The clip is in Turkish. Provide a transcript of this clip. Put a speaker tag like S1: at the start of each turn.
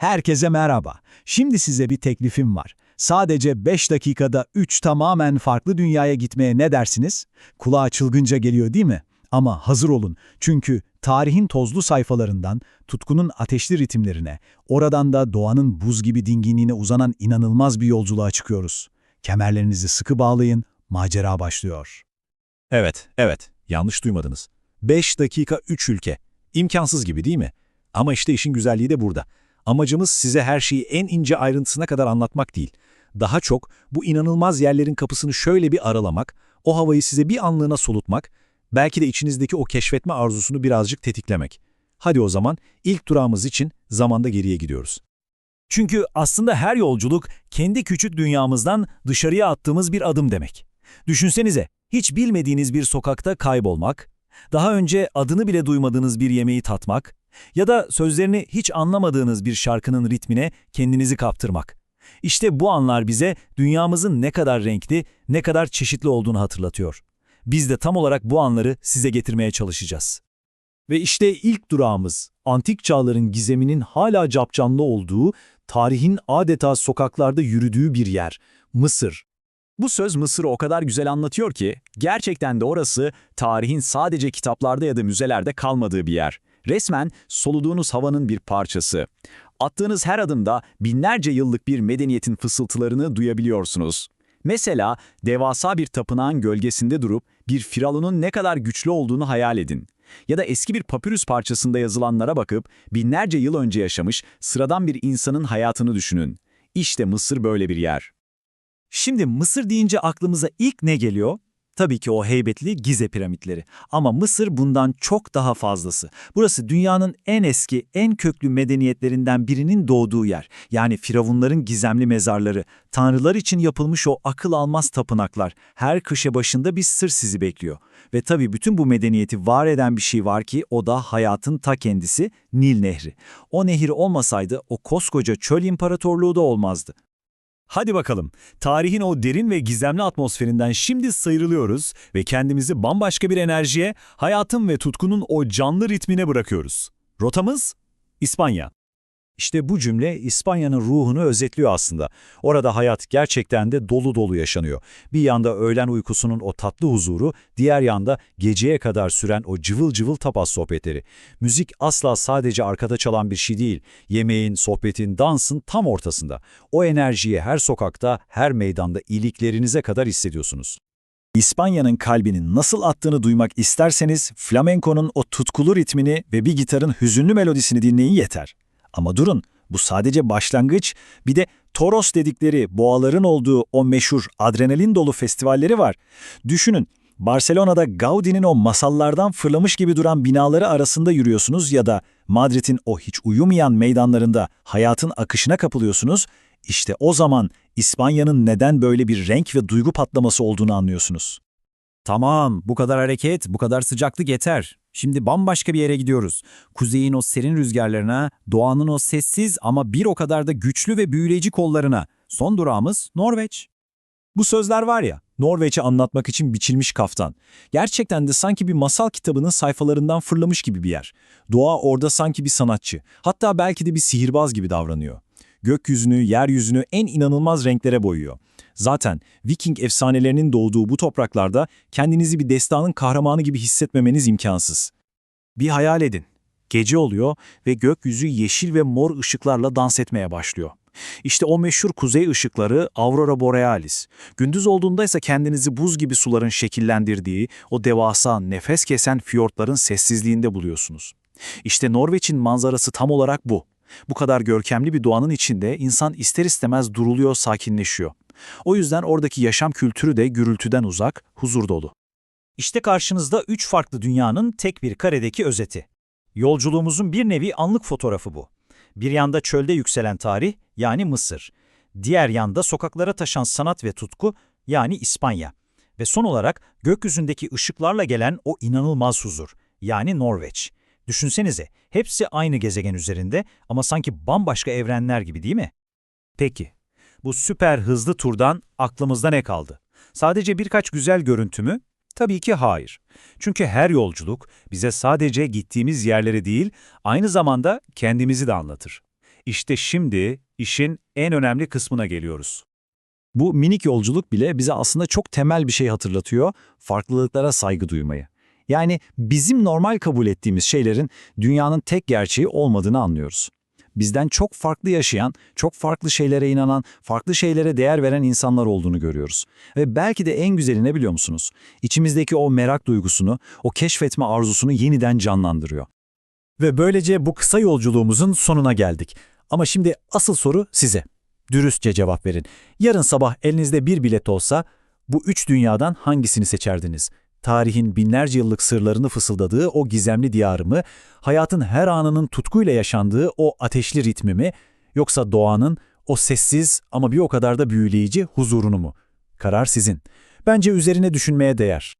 S1: Herkese merhaba. Şimdi size bir teklifim var. Sadece 5 dakikada 3 tamamen farklı dünyaya gitmeye ne dersiniz? Kulağa çılgınca geliyor değil mi? Ama hazır olun. Çünkü tarihin tozlu sayfalarından tutkunun ateşli ritimlerine, oradan da doğanın buz gibi dinginliğine uzanan inanılmaz bir yolculuğa çıkıyoruz. Kemerlerinizi sıkı bağlayın, macera başlıyor.
S2: Evet, evet. Yanlış duymadınız. 5 dakika 3 ülke. İmkansız gibi değil mi? Ama işte işin güzelliği de burada. Amacımız size her şeyi en ince ayrıntısına kadar anlatmak değil. Daha çok bu inanılmaz yerlerin kapısını şöyle bir aralamak, o havayı size bir anlığına solutmak, belki de içinizdeki o keşfetme arzusunu birazcık tetiklemek. Hadi o zaman ilk durağımız için zamanda geriye gidiyoruz. Çünkü aslında her yolculuk kendi küçük dünyamızdan dışarıya attığımız bir adım demek. Düşünsenize, hiç bilmediğiniz bir sokakta kaybolmak, daha önce adını bile duymadığınız bir yemeği tatmak ya da sözlerini hiç anlamadığınız bir şarkının ritmine kendinizi kaptırmak. İşte bu anlar bize dünyamızın ne kadar renkli, ne kadar çeşitli olduğunu hatırlatıyor. Biz de tam olarak bu anları size getirmeye çalışacağız. Ve işte ilk durağımız, antik çağların gizeminin hala capcanlı olduğu, tarihin adeta sokaklarda yürüdüğü bir yer, Mısır. Bu söz Mısır'ı o kadar güzel anlatıyor ki, gerçekten de orası tarihin sadece kitaplarda ya da müzelerde kalmadığı bir yer. Resmen soluduğunuz havanın bir parçası. Attığınız her adımda binlerce yıllık bir medeniyetin fısıltılarını duyabiliyorsunuz. Mesela devasa bir tapınağın gölgesinde durup bir firavunun ne kadar güçlü olduğunu hayal edin. Ya da eski bir papyrus parçasında yazılanlara bakıp binlerce yıl önce yaşamış sıradan bir insanın hayatını düşünün. İşte Mısır böyle bir yer. Şimdi Mısır deyince aklımıza ilk ne geliyor? Tabii ki o heybetli Gize piramitleri. Ama Mısır bundan çok daha fazlası. Burası dünyanın en eski, en köklü medeniyetlerinden birinin doğduğu yer. Yani firavunların gizemli mezarları, tanrılar için yapılmış o akıl almaz tapınaklar. Her köşe başında bir sır sizi bekliyor. Ve tabii bütün bu medeniyeti var eden bir şey var ki o da hayatın ta kendisi Nil Nehri. O nehir olmasaydı o koskoca çöl imparatorluğu da olmazdı. Hadi bakalım, tarihin o derin ve gizemli atmosferinden şimdi sıyrılıyoruz ve kendimizi bambaşka bir enerjiye, hayatın ve tutkunun o canlı ritmine bırakıyoruz. Rotamız İspanya. İşte bu cümle İspanya'nın ruhunu özetliyor aslında. Orada hayat gerçekten de dolu dolu yaşanıyor. Bir yanda öğlen uykusunun o tatlı huzuru, diğer yanda geceye kadar süren o cıvıl cıvıl tapas sohbetleri. Müzik asla sadece arkada çalan bir şey değil. Yemeğin, sohbetin, dansın tam ortasında. O enerjiyi her sokakta, her meydanda iliklerinize kadar hissediyorsunuz. İspanya'nın kalbinin nasıl attığını duymak isterseniz flamenko'nun o tutkulu ritmini ve bir gitarın hüzünlü melodisini dinleyin yeter. Ama durun, bu sadece başlangıç. Bir de Toros dedikleri boğaların olduğu o meşhur adrenalin dolu festivalleri var. Düşünün, Barcelona'da Gaudi'nin o masallardan fırlamış gibi duran binaları arasında yürüyorsunuz ya da Madrid'in o hiç uyumayan meydanlarında hayatın akışına kapılıyorsunuz. İşte o zaman İspanya'nın neden böyle bir renk ve duygu patlaması olduğunu anlıyorsunuz. Tamam, bu kadar hareket, bu kadar sıcaklık yeter. Şimdi bambaşka bir yere gidiyoruz. Kuzeyin o serin rüzgarlarına, doğanın o sessiz ama bir o kadar da güçlü ve büyüleyici kollarına. Son durağımız Norveç. Bu sözler var ya, Norveç'i anlatmak için biçilmiş kaftan. Gerçekten de sanki bir masal kitabının sayfalarından fırlamış gibi bir yer. Doğa orada sanki bir sanatçı, hatta belki de bir sihirbaz gibi davranıyor. Gökyüzünü, yeryüzünü en inanılmaz renklere boyuyor. Zaten Viking efsanelerinin doğduğu bu topraklarda kendinizi bir destanın kahramanı gibi hissetmemeniz imkansız. Bir hayal edin. Gece oluyor ve gökyüzü yeşil ve mor ışıklarla dans etmeye başlıyor. İşte o meşhur kuzey ışıkları Aurora Borealis. Gündüz olduğunda ise kendinizi buz gibi suların şekillendirdiği o devasa nefes kesen fiyortların sessizliğinde buluyorsunuz. İşte Norveç'in manzarası tam olarak bu. Bu kadar görkemli bir doğanın içinde insan ister istemez duruluyor, sakinleşiyor. O yüzden oradaki yaşam kültürü de gürültüden uzak, huzur dolu. İşte karşınızda üç farklı dünyanın tek bir karedeki özeti. Yolculuğumuzun bir nevi anlık fotoğrafı bu. Bir yanda çölde yükselen tarih, yani Mısır. Diğer yanda sokaklara taşan sanat ve tutku, yani İspanya. Ve son olarak gökyüzündeki ışıklarla gelen o inanılmaz huzur, yani Norveç. Düşünsenize, hepsi aynı gezegen üzerinde ama sanki bambaşka evrenler gibi değil mi? Peki, bu süper hızlı turdan aklımızda ne kaldı? Sadece birkaç güzel görüntü mü? Tabii ki hayır. Çünkü her yolculuk bize sadece gittiğimiz yerleri değil, aynı zamanda kendimizi de anlatır. İşte şimdi işin en önemli kısmına geliyoruz.
S3: Bu minik yolculuk bile bize aslında çok temel bir şey hatırlatıyor, farklılıklara saygı duymayı. Yani bizim normal kabul ettiğimiz şeylerin dünyanın tek gerçeği olmadığını anlıyoruz. Bizden çok farklı yaşayan, çok farklı şeylere inanan, farklı şeylere değer veren insanlar olduğunu görüyoruz. Ve belki de en güzeli ne biliyor musunuz? İçimizdeki o merak duygusunu, o keşfetme arzusunu yeniden canlandırıyor. Ve böylece bu kısa yolculuğumuzun sonuna geldik. Ama şimdi asıl soru size. Dürüstçe cevap verin. Yarın sabah elinizde bir bilet olsa bu üç dünyadan hangisini seçerdiniz? Tarihin binlerce yıllık sırlarını fısıldadığı o gizemli diyarı mı, hayatın her anının tutkuyla yaşandığı o ateşli ritmi mi, yoksa doğanın o sessiz ama bir o kadar da büyüleyici huzurunu mu? Karar sizin. Bence üzerine düşünmeye değer.